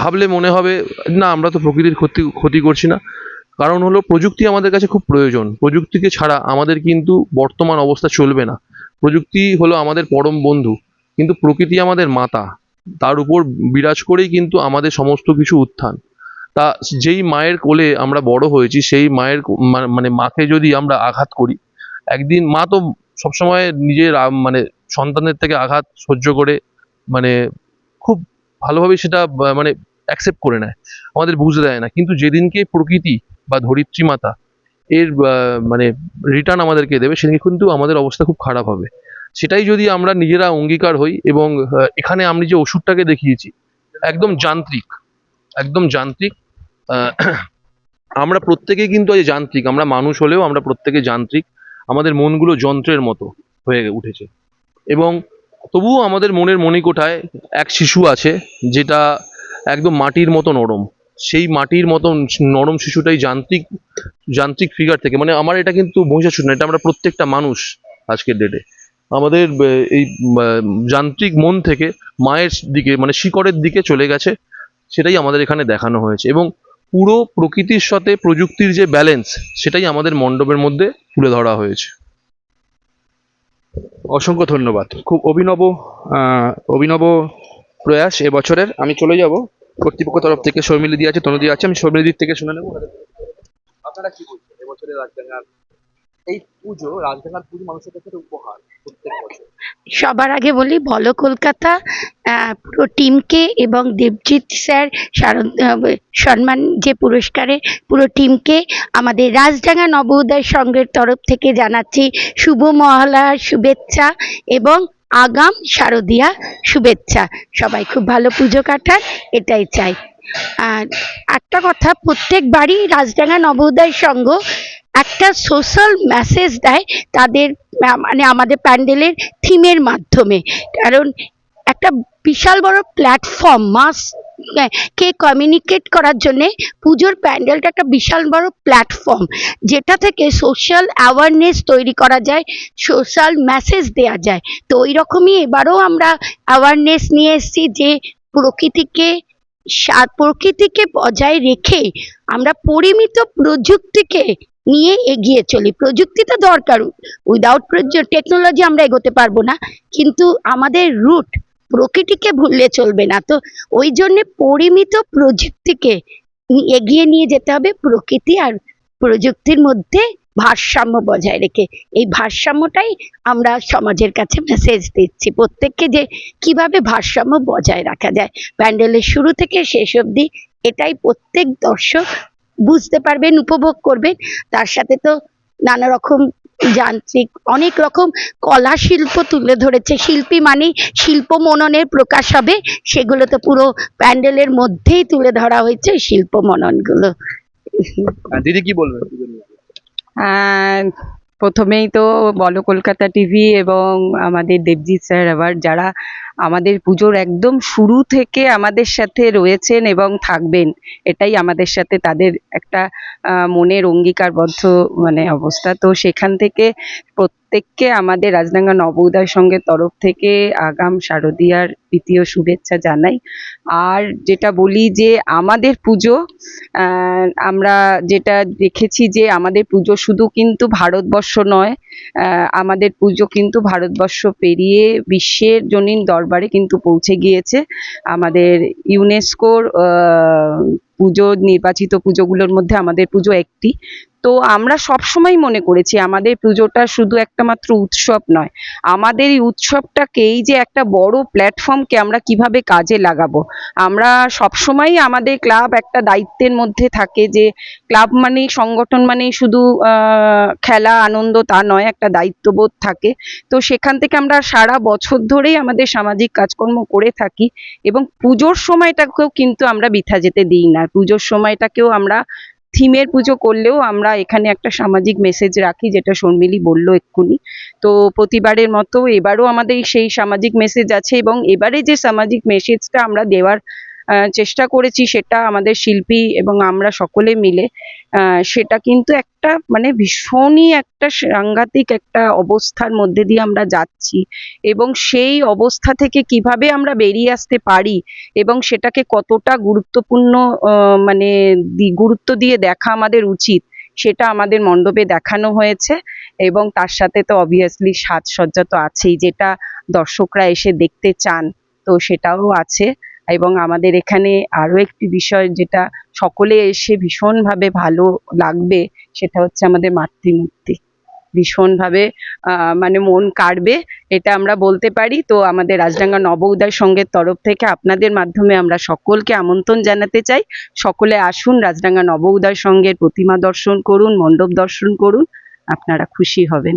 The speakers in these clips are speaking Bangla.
ভাবলে মনে হবে, না, আমরা তো প্রকৃতির ক্ষতি ক্ষতি করছি না। কারণ হলো, প্রযুক্তি আমাদের কাছে খুব প্রয়োজন। প্রযুক্তিকে ছাড়া আমাদের কিন্তু বর্তমান অবস্থা চলবে না। প্রযুক্তি হলো আমাদের পরম বন্ধু, কিন্তু প্রকৃতি আমাদের মাতা। তার উপর বিরাজ করেই কিন্তু আমাদের সমস্ত কিছু উত্থান। তা যেই মায়ের কোলে আমরা বড় হয়েছি, সেই মায়ের মানে মাকে যদি আমরা আঘাত করি, একদিন মা তো সবসময় নিজের মানে সন্তানের থেকে আঘাত সহ্য করে মানে খুব ভালোভাবে সেটা মানে অ্যাকসেপ্ট করে নেয়। আমাদের বুঝতে দেয় না। কিন্তু যেদিনকে প্রকৃতি বা ধরিত্রী মাতা এর মানে রিটার্ন আমাদেরকে দেবে সেদিন কিন্তু আমাদের অবস্থা খুব খারাপ হবে। সেটাই যদি আমরা নিজেরা অঙ্গীকার হই এবং এখানে আমি যে ওষুধটাকে দেখিয়েছি, একদম যান্ত্রিক একদম যান্ত্রিক আমরা প্রত্যেকেই কিন্তু এই যান্ত্রিক। আমরা মানুষ হলেও আমরা প্রত্যেকে যান্ত্রিক। আমাদের মনগুলো যন্ত্রের মতো হয়ে উঠেছে। এবং তবুও আমাদের মনের মণিকোঠায় এক শিশু আছে, যেটা একদম মাটির মতো নরম সেই মাটির মতন নরম শিশুটাই যান্ত্রিক যান্ত্রিক ফিগার থেকে। মানে আমার এটা কিন্তু মহিষাসুর না, এটা আমরা প্রত্যেকটা মানুষ আজকের ডেটে আমাদের এই যান্ত্রিক মন থেকে মায়ের দিকে মানে শিকড়ের দিকে চলে গেছে, সেটাই আমাদের এখানে দেখানো হয়েছে। এবং পুরো প্রকৃতির সাথে প্রযুক্তির যে ব্যালেন্স সেটাই আমাদের মণ্ডপের মধ্যে তুলে ধরা হয়েছে। অসংখ্য ধন্যবাদ। খুব অভিনব অভিনব প্রয়াস এবছরের। আমি চলে যাব। কর্তৃপক্ষ তরফ থেকে শর্মিলি দিয়ে আছে, তনুদি আছে, আমি শর্মিলিদির থেকে শুনে নেব। আপনারা কি বলছেন? এবছরের রাজডাঙ্গার এই পুজো রাজডাঙ্গার পুজো মানুষের কাছে উপহার প্রত্যেক বছর। সবার আগে বলি, বলো কলকাতা পুরো টিমকে এবং দেবজিৎ স্যার সম্মান যে পুরস্কারে পুরো টিমকে আমাদের রাজডাঙ্গা নবোদয় সংঘের তরফ থেকে জানাচ্ছি শুভ মহালয়ার শুভেচ্ছা এবং আগাম শারদীয়া শুভেচ্ছা। সবাই খুব ভালো পুজো কাটান, এটাই চাই। আর একটা কথা প্রত্যেক বাড়ি রাজডাঙ্গা নবোদয় সংঘ একটা সোশ্যাল মেসেজ দেয় তাদের মানে আমাদের প্যান্ডেলের থিমের মাধ্যমে। কারণ একটা বিশাল বড় প্ল্যাটফর্ম মাস কে কমিউনিকেট করার জন্যে পুজোর প্যান্ডেলটা একটা বিশাল বড় প্ল্যাটফর্ম যেটা থেকে সোশ্যাল অ্যাওয়ারনেস তৈরি করা যায় সোশ্যাল মেসেজ দেওয়া যায়। তো ওই রকমই এবারও আমরা অ্যাওয়ারনেস নিয়ে এসেছি যে প্রকৃতিকে প্রকৃতিকে বজায় রেখে আমরা পরিমিত প্রযুক্তিকে নিয়ে এগিয়ে চলি। প্রযুক্তি তো দরকার উইদাউট টেকনোলজি আমরা এগোতে পারব না। কিন্তু আমাদের রুট প্রকৃতিকে ভুললে চলবে না। তো ওই জন্যে পরিমিত প্রযুক্তিকে এগিয়ে নিয়ে যেতে হবে। প্রকৃতি আর প্রযুক্তির মধ্যে ভারসাম্য বজায় রেখে। এই ভারসাম্যটাই আমরা সমাজের কাছে মেসেজ দিচ্ছি। প্রত্যেককে যে কীভাবে ভারসাম্য বজায় রাখা যায়। প্যান্ডেলের শুরু থেকে শেষ অবধি এটাই প্রত্যেক দর্শক বুঝতে পারবেন উপভোগ করবেন। তার সাথে তো নানা রকম যান্ত্রিক অনেক রকম কলা শিল্প তুলে ধরেছে। শিল্পী মানে শিল্প মননের প্রকাশ হবে সেগুলো তো পুরো প্যান্ডেলের মধ্যেই তুলে ধরা হয়েছে শিল্প মননগুলো। দিদি কি বলবেন? প্রথমেই তো বলো কলকাতা টিভি এবং আমাদের দেবজিৎ স্যার আবার যারা আমাদের পুজোর একদম শুরু থেকে আমাদের সাথে রয়েছেন এবং থাকবেন। এটাই আমাদের সাথে তাদের একটা মনের অঙ্গীকারবদ্ধ মানে অবস্থা। তো সেখান থেকে প্রত্যেককে আমাদের রাজনাঙ্গা নবোদয় সংঘের তরফ থেকে আগাম শারদীয়ার দ্বিতীয় শুভেচ্ছা জানাই। আর যেটা বলি যে আমাদের পুজো আমরা যেটা দেখেছি যে আমাদের পুজো শুধু কিন্তু ভারতবর্ষ নয় আমাদের পুজো কিন্তু ভারতবর্ষ পেরিয়ে বিশ্বের জনীন দরবারে কিন্তু পৌঁছে গিয়েছে। আমাদের ইউনেস্কোর পুজো নির্বাচিত পুজোগুলোর মধ্যে আমাদের পুজো একটি। তো আমরা সব সবসময় মনে করেছি আমাদের পুজোটা শুধু একটা মাত্র উৎসব নয়। আমাদের এই উৎসবটাকেই যে একটা বড় প্ল্যাটফর্মকে আমরা কীভাবে কাজে লাগাবো? আমরা সবসময় আমাদের ক্লাব একটা দায়িত্বের মধ্যে থাকে যে ক্লাব মানেই সংগঠন মানেই শুধু খেলা, আনন্দ তা নয়, একটা দায়িত্ববোধ থাকে। তো সেখান থেকে আমরা সারা বছর ধরেই আমাদের সামাজিক কাজকর্ম করে থাকি এবং পুজোর সময়টাকেও কিন্তু আমরা বৃথা যেতে দিই না। পুজোর সময়টাকেও আমরা থিমের পুজো করলেও আমরা এখানে একটা সামাজিক মেসেজ রাখি, যেটা শর্মিলি বলল এক্ষুনি। তো প্রতিবারের মতো এবারও আমাদের সেই সামাজিক মেসেজ আছে এবং এবারে যে সামাজিক মেসেজটা আমরা দেওয়ার চেষ্টা করেছি সেটা আমাদের শিল্পী এবং আমরা সকলে মিলে। সেটা কিন্তু একটা মানে ভীষণই একটা সাংঘাতিক একটা অবস্থার মধ্যে দিয়ে আমরা যাচ্ছি এবং সেই অবস্থা থেকে কীভাবে আমরা বেরিয়ে আসতে পারি এবং সেটাকে কতটা গুরুত্বপূর্ণ মানে গুরুত্ব দিয়ে দেখা আমাদের উচিত, সেটা আমাদের মণ্ডপে দেখানো হয়েছে এবং তার সাথে তো অবভিয়াসলি সাজসজ্জা তো আছেই, যেটা দর্শকরা এসে দেখতে চান তো সেটাও আছে। এবং আমাদের এখানে আরও একটি বিষয় যেটা সকলে এসে ভীষণভাবে ভালো লাগবে, সেটা হচ্ছে আমাদের মাতৃমূর্তি। ভীষণভাবে মানে মন কাড়বে, এটা আমরা বলতে পারি। তো আমাদের রাজডাঙ্গা নব উদয় সঙ্গের তরফ থেকে আপনাদের মাধ্যমে আমরা সকলকে আমন্ত্রণ জানাতে চাই। সকলে আসুন, রাজডাঙ্গা নব উদয় সঙ্গের প্রতিমা দর্শন করুন, মণ্ডপ দর্শন করুন, আপনারা খুশি হবেন।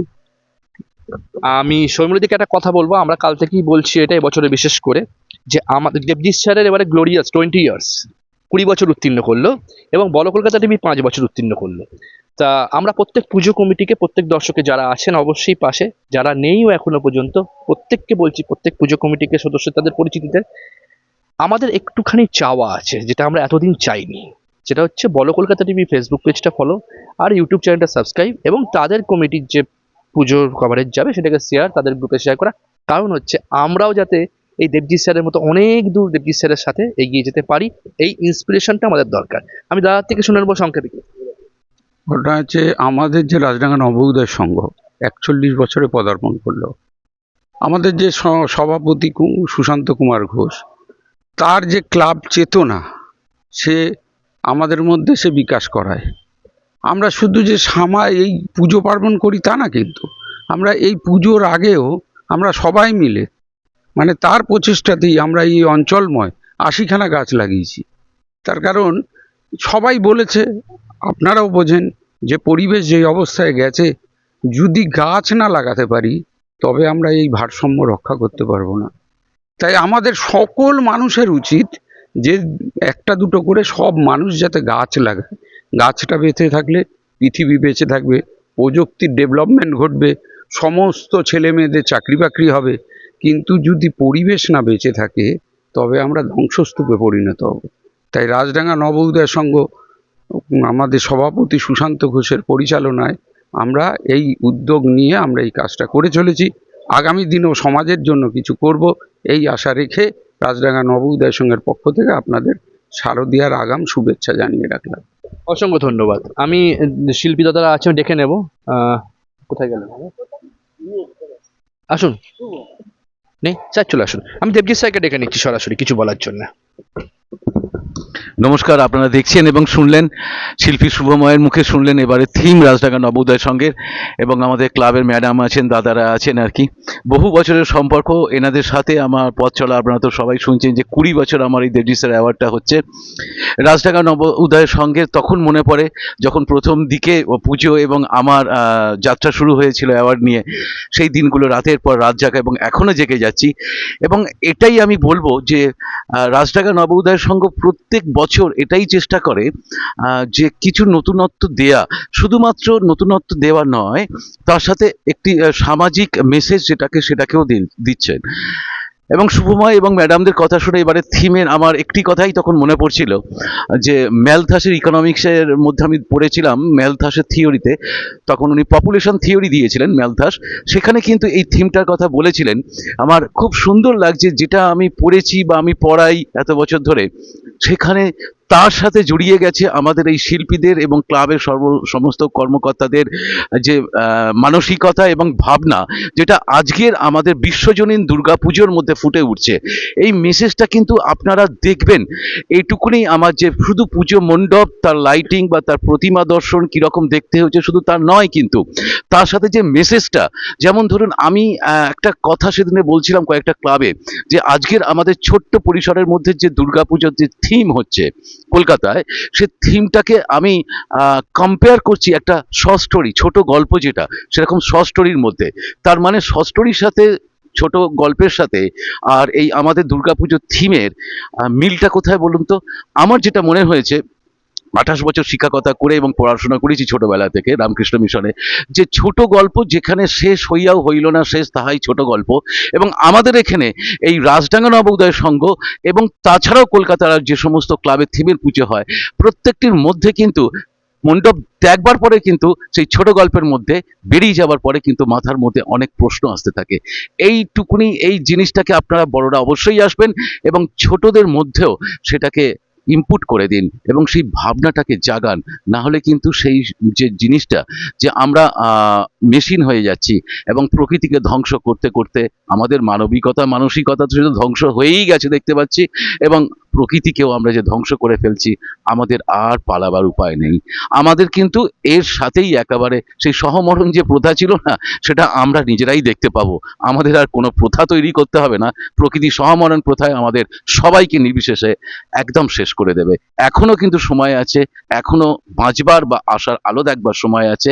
আমি সৌমিলিদিকে একটা কথা বলব, আমরা কাল থেকেই বলছি এটা এবছরে বিশেষ করে। যে আমাদের দেবজিৎ স্যারের এবারে গ্লোরিয়াস টোয়েন্টি ইয়ার্স কুড়ি বছর উত্তীর্ণ করল এবং বড় কলকাতা টিভি পাঁচ বছর উত্তীর্ণ করল। তা আমরা প্রত্যেক পুজো কমিটিকে, প্রত্যেক দর্শকে যারা আছেন অবশ্যই পাশে, যারা নেইও এখনও পর্যন্ত, প্রত্যেককে বলছি, প্রত্যেক পুজো কমিটিকে সদস্য তাদের পরিচিতিতে, আমাদের একটুখানি চাওয়া আছে, যেটা আমরা এতদিন চাইনি। যেটা হচ্ছে বলো কলকাতা টিভি ফেসবুক পেজটা ফলো আর ইউটিউব চ্যানেলটা সাবস্ক্রাইব এবং তাদের কমিটির যে পুজোর কভারেজ যাবে, সেটাকে শেয়ার তাদের গ্রুপে শেয়ার করা। কারণ হচ্ছে আমরাও যাতে এই দেবজিৎ স্যারের মতো অনেক দূর দেবজিৎ স্যারের সাথে এগিয়ে যেতে পারি। এই ইন্সপিরেশনটা আমাদের দরকার। আমি দাদার থেকে শুনে নেব সংক্ষেপে। ওটা হচ্ছে, আমাদের যে রাজডাঙ্গা নবোদয় সংঘ একচল্লিশ বছরে পদার্পণ করল। আমাদের যে সভাপতি সুশান্ত কুমার ঘোষ, তার যে ক্লাব চেতনা, সে আমাদের মধ্যে সে বিকাশ করায়। আমরা শুধু যে সামা, এই পুজো পার্বণ করি তা না কিন্তু, আমরা এই পুজোর আগেও আমরা সবাই মিলে মানে তার প্রচেষ্টাতেই আমরা এই অঞ্চলময় আশিখানা গাছ লাগিয়েছি। তার কারণ, সবাই বলেছে, আপনারাও বোঝেন যে পরিবেশ যে অবস্থায় গেছে, যদি গাছ না লাগাতে পারি, তবে আমরা এই ভারসাম্য রক্ষা করতে পারব না। তাই আমাদের সকল মানুষের উচিত যে একটা দুটো করে সব মানুষ যাতে গাছ লাগায়। গাছটা বেঁচে থাকলে, পৃথিবী বেঁচে থাকবে, প্রযুক্তির ডেভেলপমেন্ট ঘটবে, সমস্ত ছেলে মেয়েদের চাকরি বাকরি হবে কিন্তু যদি পরিবেশ না বেঁচে থাকে, তবে আমরা ধ্বংসস্তূপে পরিণত হব। তাই রাজডাঙ্গা নব উদয় সংঘ, আমাদের সভাপতি সুশান্ত ঘোষের পরিচালনায় আমরা এই উদ্যোগ নিয়ে আমরা এই কাজটা করে চলেছি। আগামী দিনেও সমাজের জন্য কিছু করব, এই আশা রেখে রাজডাঙ্গা নব উদয় সংঘের পক্ষ থেকে আপনাদের শারদীয়ার আগাম শুভেচ্ছা জানিয়ে রাখলাম। অসংখ্য ধন্যবাদ। আমি শিল্পী দাদারা আছেন ডেকে নেব। কোথায় গেলেন আসুন। নেই স্যার চলে আসুন। আমি দেবজিৎ স্যারকে ডেকে নিচ্ছি সরাসরি কিছু বলার জন্য। নমস্কার, আপনারা দেখছেন এবং শুনলেন শিল্পী শুভময়ের মুখে শুনলেন এবারে থিম রাজডাঙ্গা নবোদয় সঙ্গের এবং আমাদের ক্লাবের ম্যাডাম আছেন, দাদারা আছেন আর কি। বহু বছরের সম্পর্ক, এনাদের সাথে আমার পথ চলা, আপনারা তো সবাই শুনছেন যে কুড়ি বছর আমার এই দেবজি স্যার অ্যাওয়ার্ডটা হচ্ছে। রাজডাঙ্গা নব উদয় সঙ্গে তখন মনে পড়ে যখন প্রথম দিকে পুজো এবং আমার যাত্রা শুরু হয়েছিল অ্যাওয়ার্ড নিয়ে, সেই দিনগুলো রাতের পর রাত জাগা এবং এখনও জেগে যাচ্ছি। এবং এটাই আমি বলব যে রাজডাঙ্গা নব উদয় সংঘ প্রত্যেক বছর এটাই চেষ্টা করে যে কিছু নতুনত্ব দেয়া, শুধুমাত্র নতুনত্ব দেওয়া নয়, তার সাথে একটি সামাজিক মেসেজ যেটাকে সেটাকেও দিচ্ছেন। এবং শুভময় এবং ম্যাডামদের কথা শুনে এবারে থিমের আমার একটি কথাই তখন মনে পড়ছিল, যে ম্যালথাসের ইকোনমিক্সের মধ্যে আমি পড়েছিলাম ম্যালথাসের থিওরিতে তখন উনি পপুলেশন থিওরি দিয়েছিলেন ম্যালথাস সেখানে কিন্তু এই থিমটার কথা বলেছিলেন। আমার খুব সুন্দর লাগছে যেটা আমি পড়েছি বা আমি পড়াই এত বছর ধরে। সেখানে তার সাথে জড়িয়ে গেছে আমাদের এই শিল্পীদের এবং ক্লাবের সর্ব, সমস্ত কর্মকর্তাদের যে মানসিকতা এবং ভাবনা, যেটা আজকের আমাদের বিশ্বজনীন দুর্গাপুজোর মধ্যে ফুটে উঠছে। এই মেসেজটা কিন্তু আপনারা দেখবেন। এইটুকুনি আমার যে, শুধু পুজো মণ্ডপ, তার লাইটিং বা তার প্রতিমা দর্শন কীরকম দেখতে হচ্ছে শুধু তার নয় কিন্তু, তার সাথে যে মেসেজটা, যেমন ধরুন আমি একটা কথা সেদিনে বলছিলাম কয়েকটা ক্লাবে, যে আজকের আমাদের ছোট্ট পরিসরের মধ্যে যে দুর্গাপুজোর যে থিম হচ্ছে কলকাতায়, সে থিমটাকে আমি কম্পেয়ার করছি একটা শ স্টোরি ছোট গল্প যেটা, সেরকম শ স্টোরির মধ্যে। তার মানে শ স্টোরির সাথে, ছোট গল্পের সাথে, আর এই আমাদের দুর্গাপুজোর থিমের মিলটা কোথায় বলুন তো? আমার যেটা মনে হয়েছে আঠাশ বছর শিক্ষকতা করে এবং পড়াশোনা করেছি ছোটবেলা থেকে রামকৃষ্ণ মিশনে। যে ছোট গল্প যেখানে শেষ হইয়াও হইল না, শেষ তাহাই ছোট গল্প। এবং আমাদের এখানে এই রাজডাঙ্গা নবোদয় সংঘ এবং তাছাড়াও কলকাতার যে সমস্ত ক্লাবের থিমের পুজো হয়, প্রত্যেকটির মধ্যে কিন্তু মণ্ডপ দেখবার পরে কিন্তু সেই ছোট গল্পের মধ্যে বেরিয়ে যাবার পরে কিন্তু মাথার মধ্যে অনেক প্রশ্ন আসতে থাকে। এইটুকুনি এই জিনিসটাকে আপনারা বড়রা অবশ্যই আসবেন এবং ছোটদের মধ্যেও সেটাকে ইনপুট করে দিন এবং সেই ভাবনাটাকে জাগান। না হলে কিন্তু সেই যে জিনিসটা যে আমরা মেশিন হয়ে যাচ্ছি এবং প্রকৃতিকে ধ্বংস করতে করতে আমাদের মানবিকতা, মানসিকতা তো ধ্বংস হয়েই গেছে দেখতে পাচ্ছি এবং প্রকৃতিকেও আমরা যে ধ্বংস করে ফেলছি, আমাদের আর পালাবার উপায় নেই। আমাদের কিন্তু এর সাথেই একেবারে সেই সহমরণ যে প্রথা ছিল না, সেটা আমরা নিজেরাই দেখতে পাবো। আমাদের আর কোনো প্রথা তৈরি করতে হবে না। প্রকৃতি সহমরণ প্রথায় আমাদের সবাইকে নির্বিশেষে একদম শেষ করে দেবে। এখনও কিন্তু সময় আছে, এখনও বাঁচবার বা আসার আলো দেখবার সময় আছে।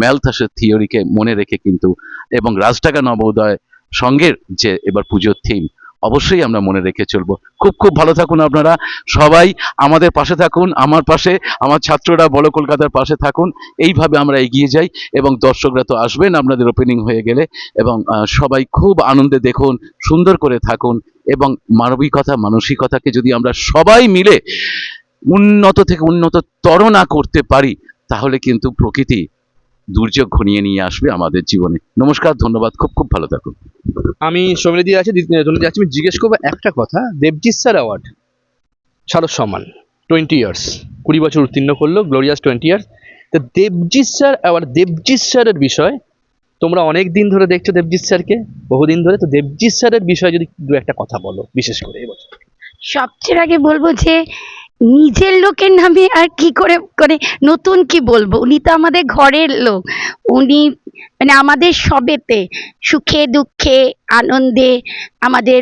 ম্যালথাসের থিওরিকে মনে রেখে কিন্তু এবং রাজটাকা নবোদয় সঙ্গের যে এবার পুজোর থিম অবশ্যই আমরা মনে রেখে চলবো। খুব খুব ভালো থাকুন আপনারা। সবাই আমাদের পাশে থাকুন, আমার পাশে, আমার ছাত্ররা বড় কলকাতার পাশে থাকুন। এইভাবে আমরা এগিয়ে যাই এবং দর্শকরা তো আসবেন আপনাদের ওপেনিং হয়ে গেলে এবং সবাই খুব আনন্দে দেখুন, সুন্দর করে থাকুন এবং মানবিকতা, মানসিকতাকে যদি আমরা সবাই মিলে উন্নত থেকে উন্নততর না করতে পারি, তাহলে কিন্তু প্রকৃতি দুর্যোগ ঘনিয়ে নিয়ে আসবে আমাদের জীবনে। নমস্কার ধন্যবাদ খুব খুব ভালো থাকুন। আমি সমিতি আছি সমিতি আছে আমি জিজ্ঞেস করব একটা কথা। দেবজিৎ স্যার অ্যাওয়ার্ড শারদ সম্মান টোয়েন্টি ইয়ার্স কুড়ি বছর উত্তীর্ণ করল গ্লোরিয়াস টোয়েন্টি ইয়ার্স তো দেবজিৎ স্যার অ্যাওয়ার্ড দেবজিৎ স্যারের বিষয় তোমরা অনেক দিন ধরে দেখছ দেবজিৎ স্যারকে বহুদিন ধরে। তো দেবজিৎ স্যারের বিষয়ে যদি দু একটা কথা বলো বিশেষ করে এবছর সবচেয়ে আগে বলব যে নিজের লোকের নামে আর কি করে করে নতুন কি বলব? উনি তো আমাদের ঘরের লোক। উনি মানে আমাদের সবেতে সুখে, দুঃখে, আনন্দে আমাদের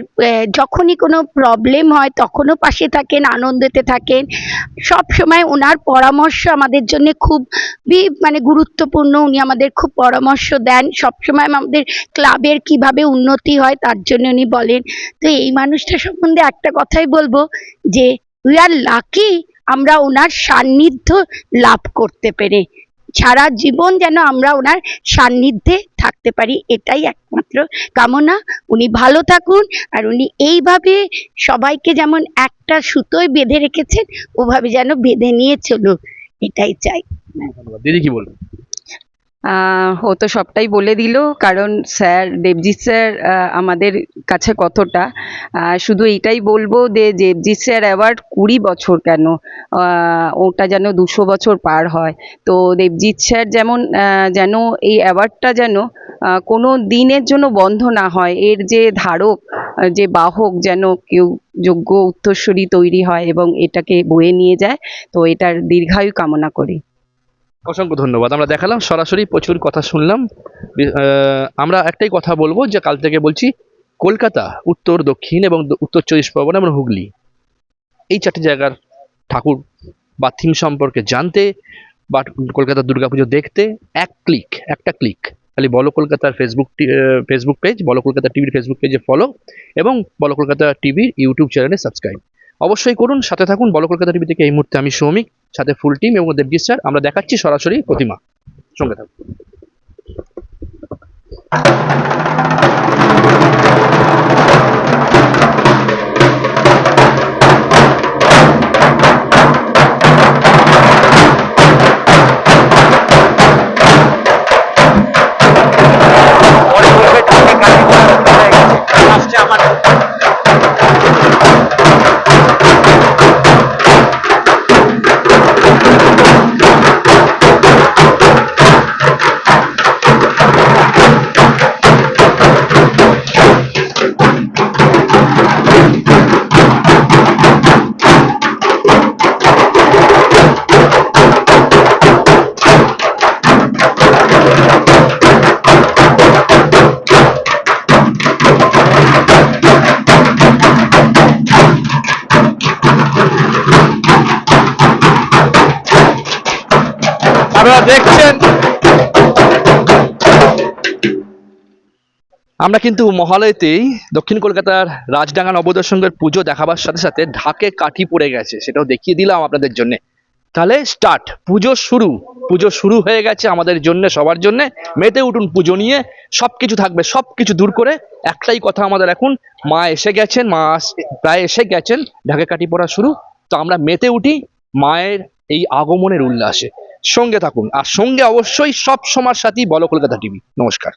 যখনই কোনো প্রবলেম হয় তখনও পাশে থাকেন, আনন্দেতে থাকেন। সব সময় ওনার পরামর্শ আমাদের জন্য খুবই মানে গুরুত্বপূর্ণ। উনি আমাদের খুব পরামর্শ দেন। সব সময় আমাদের ক্লাবের কীভাবে উন্নতি হয় তার জন্য উনি বলেন। তো এই মানুষটা সম্বন্ধে একটা কথাই বলব যে উই আর লাকি? আমরা ওনার সান্নিধ্য লাভ করতে পেরে। সারা জীবন যেন আমরা ওনার সান্নিধ্যে থাকতে পারি এটাই একমাত্র কামনা। উনি ভালো থাকুন আর উনি এইভাবে সবাইকে যেমন একটা সুতোয় বেঁধে রেখেছেন ওভাবে যেন বেঁধে নিয়ে চলুক। এটাই চাই। ধন্যবাদ। দিদি কি বলব আহ, ও তো সবটাই বলে দিল, কারণ স্যার, দেবজিৎ স্যার আমাদের কাছে কতটা। শুধু এইটাই বলব যে, দেবজিৎ স্যার অ্যাওয়ার্ড কুড়ি বছর কেন? ওটা যেন দুশো বছর পার হয়। তো দেবজিৎ স্যার যেমন যেন এই অ্যাওয়ার্ডটা যেন কোনো দিনের জন্য বন্ধ না হয়, এর যে ধারক যে বাহক যেন কেউ যোগ্য উত্তরসূরি তৈরি হয় এবং এটাকে বয়ে নিয়ে যায়, তো এটার দীর্ঘায়ু কামনা করি। অসংখ্য ধন্যবাদ। আমরা দেখালাম, সরাসরি প্রচুর কথা শুনলাম। আমরা একটাই কথা বলব যে কাল থেকে বলছি, কলকাতা, উত্তর, দক্ষিণ এবং উত্তর চব্বিশ পরগনা এবং হুগলি। এই চারটি জায়গার ঠাকুর বা থিম সম্পর্কে জানতে বা কলকাতার দুর্গাপুজো দেখতে এক ক্লিক একটা ক্লিক খালি বলো কলকাতার ফেসবুক ফেসবুক পেজ বলো কলকাতা টিভির ফেসবুক পেজে ফলো এবং বলো কলকাতা টিভির ইউটিউব চ্যানেলে সাবস্ক্রাইব অবশ্যই করুন, সাথে থাকুন, বলো কলকাতা টিভি থেকে এই মুহূর্তে আমি সৌমিক। সাথে ফুল টিম এবং দেবজিৎ স্যার আমরা দেখাচ্ছি সরাসরি প্রতিমা। সঙ্গে থাকুন। আমরা কিন্তু মহালয়তেই দক্ষিণ কলকাতার রাজডাঙ্গা নবোদয় সংঘের পুজো দেখাবার সাথে সাথে ঢাকে কাঠি পড়ে গেছে, সেটাও দেখিয়ে দিলাম আপনাদের জন্য। তাহলে স্টার্ট পুজো শুরু। পুজো শুরু হয়ে গেছে আমাদের জন্য, সবার জন্য। মেতে উঠুন পুজো নিয়ে সব কিছু থাকবে সব কিছু দূর করে। একটাই কথা আমাদের এখন, মা এসে গেছেন, মা প্রায় এসে গেছেন, ঢাকে কাটি পড়া শুরু। তো আমরা মেতে উঠি, মায়ের এই আগমনের উল্লাসে। সঙ্গে থাকুন। আর সঙ্গে অবশ্যই সব সময় সাথী বলো কলকাতা টিভি। নমস্কার।